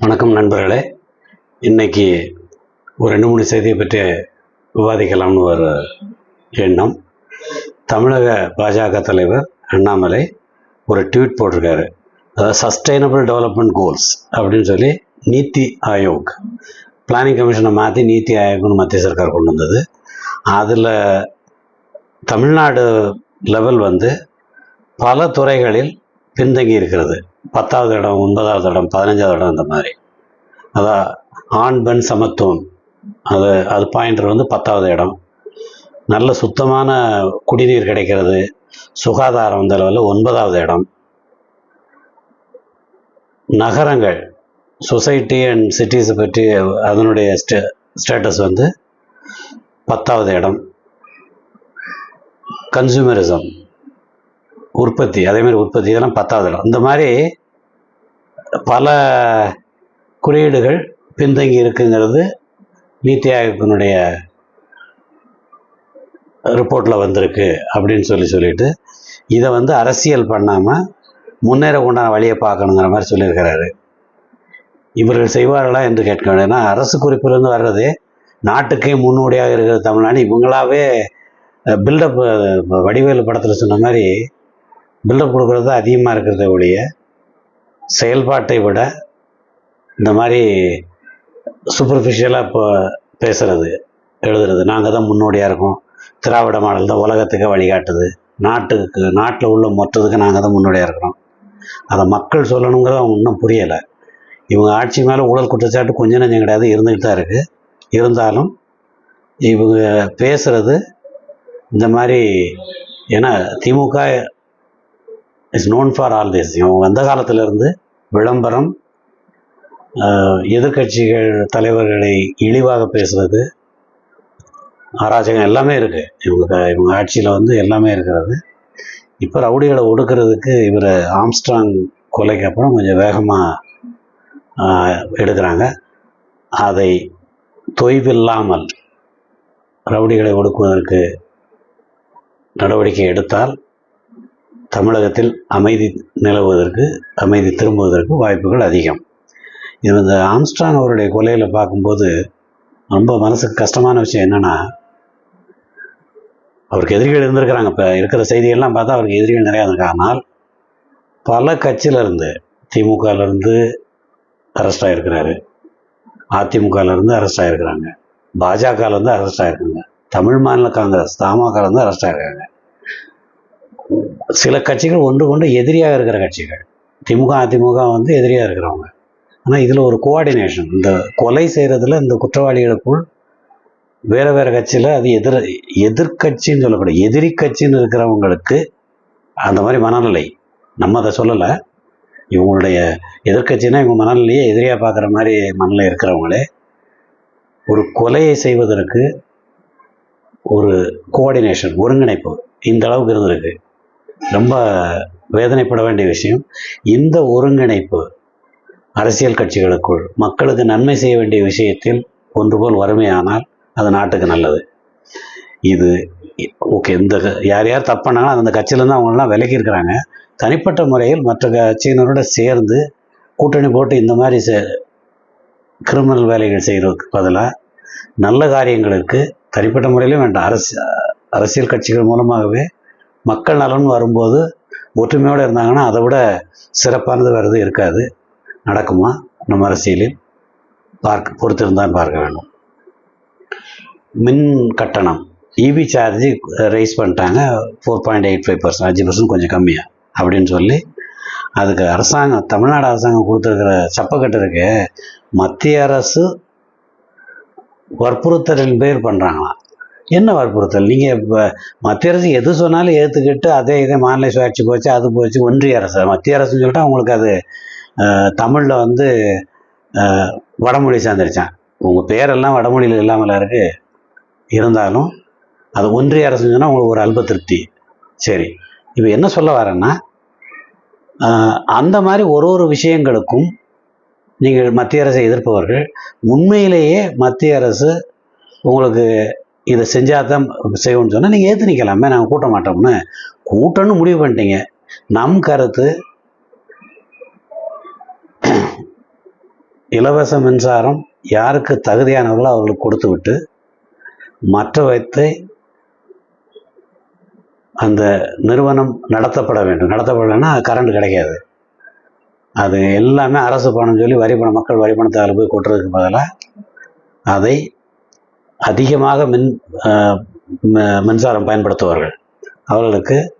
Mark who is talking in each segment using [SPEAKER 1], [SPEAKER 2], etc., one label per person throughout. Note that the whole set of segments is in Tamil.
[SPEAKER 1] வணக்கம் நண்பர்களே. இன்னைக்கு ஒரு ரெண்டு மூணு செய்தியை பற்றி விவாதிக்கலாம்னு ஒரு எண்ணம். தமிழக பாஜக தலைவர் அண்ணாமலை ஒரு ட்வீட் போட்டிருக்காரு. அதாவது சஸ்டைனபிள் டெவலப்மெண்ட் கோல்ஸ் அப்படின்னு சொல்லி நீத்தி ஆயோக் பிளானிங் கமிஷனை மாற்றி நீத்தி ஆயோக்னு மத்திய சர்க்கார் கொண்டு வந்தது. அதில் தமிழ்நாடு லெவல் வந்து பல துறைகளில் பின்தங்கி இருக்கிறது பத்தாவது இடம் ஒன்பதாவது இடம் பதினஞ்சாவது இடம் இந்த மாதிரி. அதான் ஆண் பெண் சமத்துவம். அது அது பாயிண்டர் வந்து பத்தாவது இடம். நல்ல சுத்தமான குடிநீர் கிடைக்கிறது. சுகாதாரம் இந்த அளவில் ஒன்பதாவது இடம். நகரங்கள். சொசைட்டி அண்ட் சிட்டிஸை பற்றி அதனுடைய ஸ்டே ஸ்டேட்டஸ் வந்து பத்தாவது இடம். கன்சூமரிசம் உற்பத்தி. அதேமாதிரி உற்பத்தி இதெல்லாம் பத்தாவது இடம். இந்த மாதிரி பல குறியீடுகள் பின்தங்கி இருக்குங்கிறது நீத்தி ஆயோக்கினுடைய ரிப்போர்ட்டில் வந்திருக்கு அப்படின்னு சொல்லி சொல்லிட்டு இதை வந்து அரசியல் பண்ணாமல் முன்னேற முன்னேறக்குண்டான வழியை பார்க்கணுங்கிற மாதிரி சொல்லியிருக்கிறாரு. இவர்கள் செய்வார்களா என்று கேட்க வேண்டும். ஏன்னா அரசு குறிப்பிலிருந்து வர்றது நாட்டுக்கே முன்னோடியாக இருக்கிற தமிழ்நாடு. இவங்களாவே பில்டப் வடிவேலு படத்தில் சொன்ன மாதிரி பில்டப் கொடுக்குறது தான் அதிகமாக இருக்கிறத ஒழிய செயல்பாட்டை விட இந்த மாதிரி சூப்பர்ஃபிஷியலாக இப்போ பேசுகிறது எழுதுறது. நாங்கள் தான் முன்னோடியாக இருக்கோம். திராவிட மாடல் தான் உலகத்துக்கு வழிகாட்டுது. நாட்டுக்கு நாட்டில் உள்ள மொத்தத்துக்கு நாங்கள் தான் முன்னோடியாக இருக்கிறோம். அதை மக்கள் சொல்லணுங்கிறது அவங்க இன்னும் புரியலை. இவங்க ஆட்சி மேலே ஊழல் குற்றச்சாட்டு கொஞ்சம் நஞ்சம் கிடையாது இருந்துக்கிட்டு தான் இருக்குது இருந்தாலும் இவங்க பேசுகிறது இந்த மாதிரி ஏன்னா DMK is known for all this இவங்க வந்த காலத்திலிருந்து? விளம்பரம் எதிர்கட்சிகள் தலைவர்களை இழிவாக பேசுறது அராஜகம் எல்லாமே இருக்குது இவங்க இவங்க ஆட்சியில் வந்து எல்லாமே இருக்கிறது. இப்போ ரவுடிகளை ஒடுக்கிறதுக்கு இவர் ஆம்ஸ்ட்ராங் கொலைக்கு அப்புறம் கொஞ்சம் வேகமாக எடுக்கிறாங்க. அதை தொய்வில்லாமல் ரவுடிகளை ஒடுக்குவதற்கு நடவடிக்கை எடுத்தால் தமிழகத்தில் அமைதி நிலவுவதற்கு அமைதி திரும்புவதற்கு வாய்ப்புகள் அதிகம். இது இந்த ஆம்ஸ்ட்ராங் அவருடைய கொலையில் பார்க்கும்போது ரொம்ப மனசுக்கு கஷ்டமான விஷயம் என்னென்னா அவருக்கு எதிரிகள் இருந்திருக்கிறாங்க. இப்போ இருக்கிற செய்திகள்லாம் பார்த்தா அவருக்கு எதிரிகள் நிறையா இருந்திருக்கு? ஆனால் பல கட்சியிலேருந்து திமுகலேருந்து அரெஸ்ட் ஆகிருக்கிறாரு அதிமுகலேருந்து அரெஸ்ட் ஆகிருக்கிறாங்க பாஜகலேருந்து அரெஸ்ட் ஆகிருக்காங்க தமிழ் மாநில காங்கிரஸ் தமாகலேருந்து அரெஸ்ட் ஆகிருக்காங்க சில கட்சிகள் ஒன்று கொண்டு எதிரியாக இருக்கிற கட்சிகள். திமுக அதிமுக வந்து எதிரியாக இருக்கிறவங்க. ஆனால் இதில் ஒரு கோஆர்டினேஷன் இந்த கொலை செய்கிறதுல இந்த குற்றவாளிகளுக்குள் வேறு வேறு கட்சியில் அது எதிர் எதிர்கட்சின்னு சொல்லக்கூடாது எதிரி கட்சின்னு இருக்கிறவங்களுக்கு அந்த மாதிரி மனநிலை. நம்ம அதை சொல்லலை. இவங்களுடைய எதிர்கட்சினா இவங்க மனநிலையே எதிரியாக பார்க்குற மாதிரி மனநிலை இருக்கிறவங்களே ஒரு கொலையை செய்வதற்கு ஒரு கோஆர்டினேஷன் ஒருங்கிணைப்பு இந்த அளவுக்கு இருந்திருக்கு. ரொம்ப வேதனைப்பட வேண்டிய விஷயம். இந்த ஒருங்கிணைப்பு அரசியல் கட்சிகளுக்குள் மக்களுக்கு நன்மை செய்ய வேண்டிய விஷயத்தில் ஒன்று போல் வறுமையானால் அது நாட்டுக்கு நல்லது. இது ஓகே இந்த யார் யார் தப்பு அந்த கட்சியிலேருந்து அவங்களெலாம் விலகி இருக்கிறாங்க. தனிப்பட்ட முறையில் மற்ற கட்சியினரோட சேர்ந்து கூட்டணி போட்டு இந்த மாதிரி கிரிமினல் வேலைகள் செய்கிறதுக்கு பதிலாக நல்ல காரியங்களுக்கு தனிப்பட்ட முறையிலும் வேண்டாம். அரசு அரசியல் கட்சிகள் மூலமாகவே மக்கள் நலன் வரும்போது ஒற்றுமையோடு இருந்தாங்கன்னா அதை விட சிறப்பானது வேறு எதுவும் இருக்காது. நடக்குமா? நம்ம அரசியலில் பார்க்க பொறுத்திருந்தான் பார்க்க வேண்டும். மின் கட்டணம். இவி சார்ஜ் ரைஸ் பண்ணிட்டாங்க. Four point eight five percent அஞ்சு பர்சன்ட் கொஞ்சம் கம்மியாக அப்படின்னு சொல்லி அதுக்கு அரசாங்கம் தமிழ்நாடு அரசாங்கம் கொடுத்துருக்கிற சப்பக்கட்டு இருக்கு மத்திய அரசு வற்புறுத்தலின் பேர் பண்ணுறாங்களாம் என்ன வற்புறுத்தல்? நீங்கள் இப்போ மத்திய அரசு எது சொன்னாலும் ஏற்றுக்கிட்டு அதே இதே மாநில சுயாட்சி போச்சு அது போச்சு ஒன்றிய அரசு. மத்திய அரசுன்னு சொல்லிட்டு அவங்களுக்கு அது தமிழில் வந்து வடமொழி சேர்ந்துருச்சான் உங்கள் பேரெல்லாம் வடமொழியில் இல்லாமல் இருக்குது இருந்தாலும் அது ஒன்றிய அரசுன்னு சொன்னால் உங்களுக்கு ஒரு அல்ப திருப்தி. சரி இப்போ என்ன சொல்ல வரேன்னா அந்த மாதிரி ஒரு ஒரு விஷயங்களுக்கும் நீங்கள் மத்திய அரசை எதிர்ப்பவர்கள் உண்மையிலேயே மத்திய அரசு உங்களுக்கு இதை செஞ்சால் தான் செய்வோம்னு சொன்னால் நீங்கள் ஏற்று நிற்கலாமே நாங்கள் கூட்ட மாட்டோம்னு. கூட்டம்னு முடிவு பண்ணிட்டீங்க. நம் கருத்து இலவச மின்சாரம் யாருக்கு தகுதியானவர்களோ அவர்களுக்கு கொடுத்து விட்டு மற்றவற்றை அந்த நிறுவனம் நடத்தப்பட வேண்டும். நடத்தப்படலைன்னா கரண்ட் கிடைக்காது. அது எல்லாமே அரசு பணம் சொல்லி வரி பணம் மக்கள் வரி பணத்தை அதில் போய் கொட்டுறதுக்கு பதிலாக அதை அதிகமாக மின் ம- மின்சாரம் பயன்படுத்துவார்கள். அவர்களுக்கு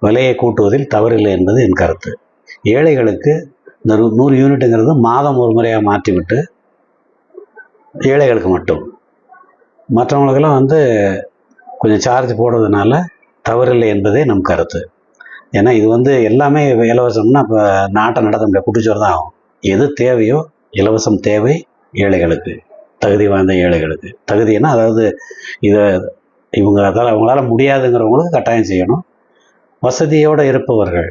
[SPEAKER 1] விலையை கூட்டுவதில் தவறில்லை என்பது என் கருத்து. ஏழைகளுக்கு இந்த நூறு யூனிட்டுங்கிறது மாதம் ஒரு முறையாக மாற்றிவிட்டு ஏழைகளுக்கு மட்டும். மற்றவங்களுக்கெல்லாம் வந்து கொஞ்சம் சார்ஜ் போடுறதுனால தவறில்லை என்பதே நம் கருத்து. ஏன்னா இது வந்து எல்லாமே இலவசம்னா இப்போ நாட்டை நடத்த முடியாது குட்டிச்சோறு தான் ஆகும். எது தேவையோ இலவசம் தேவை ஏழைகளுக்கு. தகுதி வாய்ந்த ஏழைகளுக்கு. தகுதினா அதாவது இதை இவங்க அதால் அவங்களால முடியாதுங்கிறவங்களுக்கு கட்டாயம் செய்யணும். வசதியோடு இருப்பவர்கள்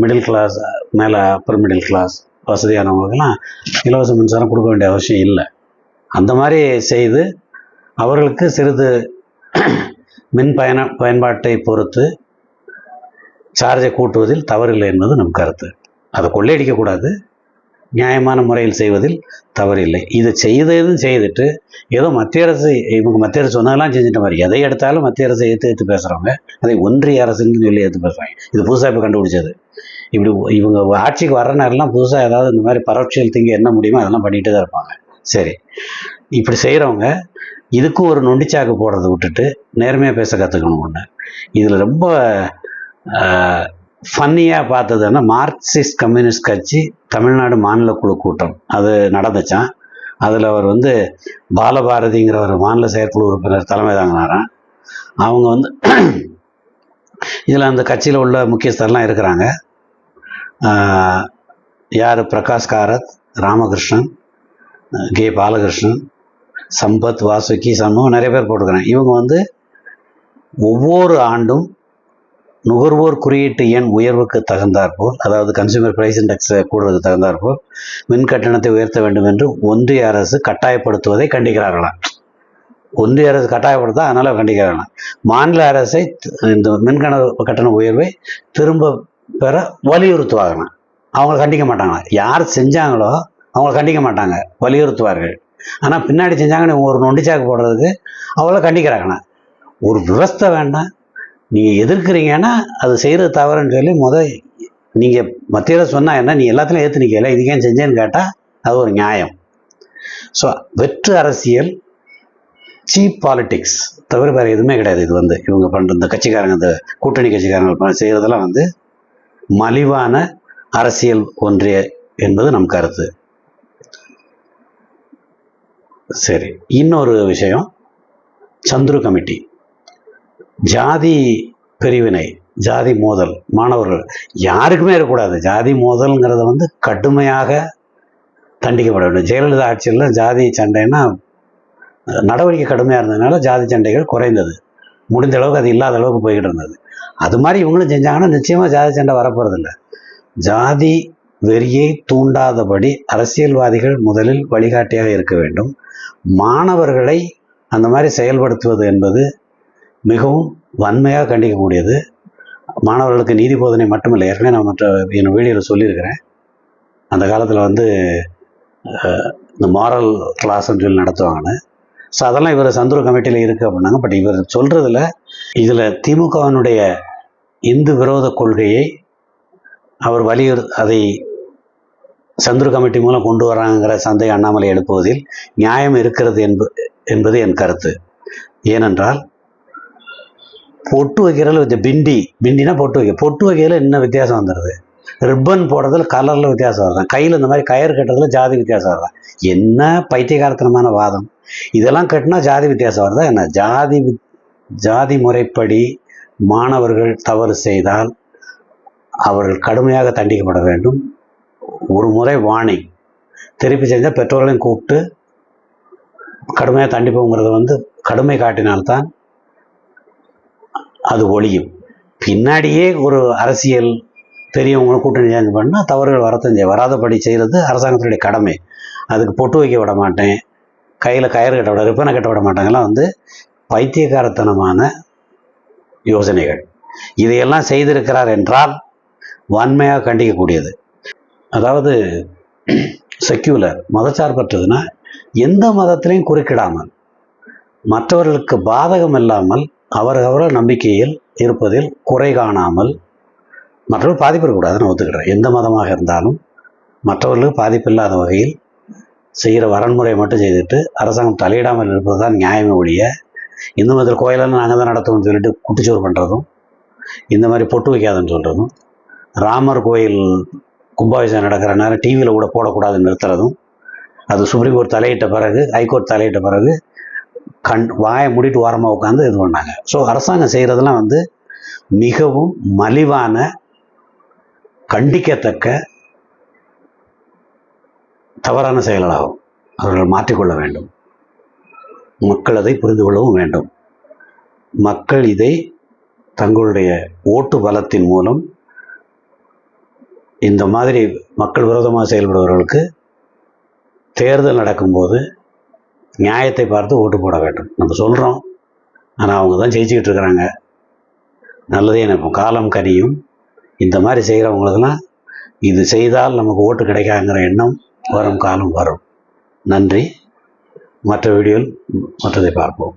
[SPEAKER 1] மிடில் கிளாஸ் மேலே அப்பர் மிடில் கிளாஸ் வசதியானவங்களுக்கெல்லாம் இலவச மின்சாரம் கொடுக்க வேண்டிய அவசியம் இல்லை. அந்த மாதிரி செய்து அவர்களுக்கு சிறிது மின் பயண பயன்பாட்டை பொறுத்து சார்ஜை கூட்டுவதில் தவறில்லை என்பது நம் கருத்து. அதை கொள்ளையடிக்கக்கூடாது நியாயமான முறையில் செய்வதில் தவறில்லை. இதை செய்ததும் செய்துட்டு ஏதோ மத்திய அரசு இவங்க மத்திய அரசு சொன்னதெல்லாம் செஞ்சுட்ட மாதிரி எதை எடுத்தாலும் மத்திய அரசை ஏற்று ஏற்று பேசுகிறவங்க அதை ஒன்றிய அரசுன்னு சொல்லி ஏற்று பேசுகிறாங்க இது புதுசாக இப்போ கண்டுபிடிச்சது. இப்படி இவங்க ஆட்சிக்கு வர்ற நேரம்லாம் புதுசாக ஏதாவது இந்த மாதிரி பரோட்சியல் திங்க என்ன முடியுமோ அதெல்லாம் பண்ணிகிட்டு தான் இருப்பாங்க. சரி. இப்படி செய்கிறவங்க இதுக்கும் ஒரு நொண்டிச்சாக்கு போடுறதை விட்டுட்டு நேர்மையாக பேச கற்றுக்கணும் ஒன்று இதில் ரொம்ப ஃபன்னியாக பார்த்ததுன்னா மார்க்சிஸ்ட் கம்யூனிஸ்ட் கட்சி தமிழ்நாடு மாநில குழு கூட்டம். அது நடந்துச்சான் அதில் அவர் வந்து பாலபாரதிங்கிற ஒரு மாநில செயற்குழு உறுப்பினர் தலைமை தாங்கினாராம். அவங்க வந்து இதில் அந்த கட்சியில் உள்ள முக்கியஸ்தர்லாம் இருக்கிறாங்க. யார்? பிரகாஷ் காரத் ராமகிருஷ்ணன் கே. பாலகிருஷ்ணன் சம்பத் வாசுகி சண்முகம் நிறைய பேர் போட்டுக்கிறேன் இவங்க வந்து ஒவ்வொரு ஆண்டும் நுகர்வோர் குறியீட்டு எண் உயர்வுக்கு தகுந்தாற்போல் அதாவது கன்சூமர் பிரைஸ் இண்டெக்ஸை கூடுறதுக்கு தகுந்தாற்போல் மின் கட்டணத்தை உயர்த்த வேண்டும் என்று ஒன்றிய அரசு கட்டாயப்படுத்துவதை கண்டிக்கிறார்களாம் ஒன்றிய அரசு கட்டாயப்படுத்தா அதனால் கண்டிக்கிறார்களாம் மாநில அரசை இந்த மின்கண கட்டண உயர்வை திரும்ப பெற வலியுறுத்துவாங்களாம் அவங்கள கண்டிக்க மாட்டாங்க யார் செஞ்சாங்களோ அவங்கள கண்டிக்க மாட்டாங்க வலியுறுத்துவார்கள். ஆனால் பின்னாடி செஞ்சாங்கன்னு ஒரு நொண்டிச்சாக்கு போடுறதுக்கு அவங்கள கண்டிக்கிறாங்கண்ணா ஒரு விவஸ்தை வேண்டாம். நீங்கள் எதிர்க்கிறீங்கன்னா அது செய்கிறது தவறுன்னு சொல்லி முத நீங்கள் மத்தியில் சொன்னால் என்ன நீ எல்லாத்துலையும் ஏற்று நிற்கல இதுக்கு ஏன் செஞ்சேன்னு கேட்டால் அது ஒரு நியாயம். ஸோ வெற்று அரசியல் சீப் பாலிட்டிக்ஸ் தவிர வேறு எதுவுமே கிடையாது இது வந்து. இவங்க பண்ணுற இந்த கட்சிக்காரங்க இந்த கூட்டணி கட்சிக்காரங்க செய்கிறதெல்லாம் வந்து மலிவான அரசியல் ஒன்றிய என்பது நம் கருத்து. சரி இன்னொரு விஷயம் சந்துரு கமிட்டி. ஜாதி பிரிவினை ஜாதி மோதல் மாணவர்கள் யாருக்குமே இருக்கக்கூடாது. ஜாதி மோதல்ங்கிறத வந்து கடுமையாக தண்டிக்கப்பட வேண்டும். ஜெயலலிதா ஆட்சியில் ஜாதி சண்டைன்னா நடவடிக்கை கடுமையாக இருந்ததுனால ஜாதி சண்டைகள் குறைந்தது. முடிந்த அளவுக்கு அது இல்லாத அளவுக்கு போய்கிட்டு இருந்தது. அது மாதிரி இவங்களும் செஞ்சாங்கன்னா நிச்சயமாக ஜாதி சண்டை வரப்போகிறதில்ல ஜாதி வெறியை தூண்டாதபடி அரசியல்வாதிகள் முதலில் வழிகாட்டியாக இருக்க வேண்டும். மாணவர்களை அந்த மாதிரி செயல்படுத்துவது என்பது மிகவும் வன்மையாக கண்டிக்கக்கூடியது. மாணவர்களுக்கு நீதி போதனை மட்டுமில்லை. ஏற்கனவே நான் மற்ற என் வீடியோவில் சொல்லியிருக்கிறேன். அந்த காலத்தில் வந்து இந்த மாரல் கிளாஸ்ன்னு சொல்லி நடத்துவாங்கன்னு. ஸோ அதெல்லாம் இவர் சந்துரு கமிட்டியில் இருக்குது அப்படின்னாங்க. பட் இவர் சொல்கிறதுல இதில் திமுகவினுடைய இந்து விரோத கொள்கையை அவர் வலியுறு அதை சந்துரு கமிட்டி மூலம் கொண்டு வராங்கிற சந்தை அண்ணாமலை எழுப்புவதில் நியாயம் இருக்கிறது என்பது என்பது என் கருத்து. ஏனென்றால் பொட்டு வைக்கிறதுல வித்தியா பிண்டி பிண்டினா பொட்டு வைக்க பொட்டு வைக்கிறதுல என்ன வித்தியாசம் வந்துடுது ரிப்பன் போடுறதுல கலரில் வித்தியாசம் வருதான் கையில் இந்த மாதிரி கயிறு கட்டுறதுல ஜாதி வித்தியாசம் வருதான் என்ன பைத்தியகாரத்தனமான வாதம்? இதெல்லாம் கட்டினா ஜாதி வித்தியாசம் வருதா என்ன? ஜாதி ஜாதி முறைப்படி மாணவர்கள் தவறு செய்தால் அவர்கள் கடுமையாக தண்டிக்கப்பட வேண்டும். ஒரு முறை வார்னிங் திருப்பி செஞ்சால் பெற்றோர்களையும் கூப்பிட்டு கடுமையாக தண்டிப்போங்கிறது வந்து கடுமை காட்டினால்தான் அது ஒழியும். பின்னாடியே ஒரு அரசியல் பெரியவங்க கூட்டணி சேர்ந்து பண்ணால் தவறுகள் வரத்தான் செய்யும். வராதபடி செய்கிறது அரசாங்கத்தினுடைய கடமை. அதுக்கு பொட்டு வைக்க விட மாட்டேன். கையில் கயிறு கட்ட விட ரிப்பனை கட்ட விட மாட்டாங்கலாம் வந்து பைத்தியக்காரத்தனமான யோசனைகள். இதையெல்லாம் செய்திருக்கிறார் என்றால் வன்மையாக கண்டிக்கக்கூடியது. அதாவது செக்யூலர் மதச்சார்பற்றதுன்னா எந்த மதத்திலையும் குறுக்கிடாமல் மற்றவர்களுக்கு பாதகம் இல்லாமல் அவரவர் நம்பிக்கையில் இருப்பதில் குறை காணாமல் மற்றவர்கள் பாதிப்பு இருக்கக்கூடாதுன்னு ஒத்துக்கிறேன். எந்த மதமாக இருந்தாலும் மற்றவர்களுக்கு பாதிப்பு இல்லாத வகையில் செய்கிற வரன்முறையை மட்டும் செய்துட்டு அரசாங்கம் தலையிடாமல் இருப்பது தான் நியாயமே ஒழிய இந்து மதத்தில் கோயிலெல்லாம் நாங்கள் தான் நடத்துவோம்னு சொல்லிட்டு குட்டிச்சோறு பண்ணுறதும் இந்த மாதிரி பொட்டு வைக்காதுன்னு சொல்கிறதும் ராமர் கோயில் கும்பாபிஷேகம் நடக்கிற நேரம் டிவியில் கூட போடக்கூடாதுன்னு நிறுத்துறதும் அது சுப்ரீம் கோர்ட் தலையிட்ட பிறகு ஹைகோர்ட் தலையிட்ட பிறகு கண் வாயை மூடிட்டு ஓரமாக உட்காந்து இது பண்ணாங்க. ஸோ அரசாங்கம் செய்கிறதெல்லாம் வந்து மிகவும் மலிவான கண்டிக்கத்தக்க தவறான செயல்களாகும். அவர்கள் மாற்றிக்கொள்ள வேண்டும். மக்கள் அதை புரிந்து கொள்ளவும் வேண்டும். மக்கள் இதை தங்களுடைய ஓட்டு பலத்தின் மூலம் இந்த மாதிரி மக்கள் விரோதமாக செயல்படுபவர்களுக்கு தேர்தல் நடக்கும்போது நியாயத்தை பார்த்து ஓட்டு போட வேண்டும். நம்ம சொல்கிறோம் ஆனால் அவங்க தான் ஜெயிச்சுக்கிட்டு இருக்கிறாங்க. நல்லதே நினைப்போம் காலம் கனியும். இந்த மாதிரி செய்கிறவங்களுக்கெல்லாம் இது செய்தால் நமக்கு ஓட்டு கிடைக்காங்கிற எண்ணம் வரும் காலம் வரும். நன்றி. மற்ற வீடியோவில் மற்றதை பார்ப்போம்.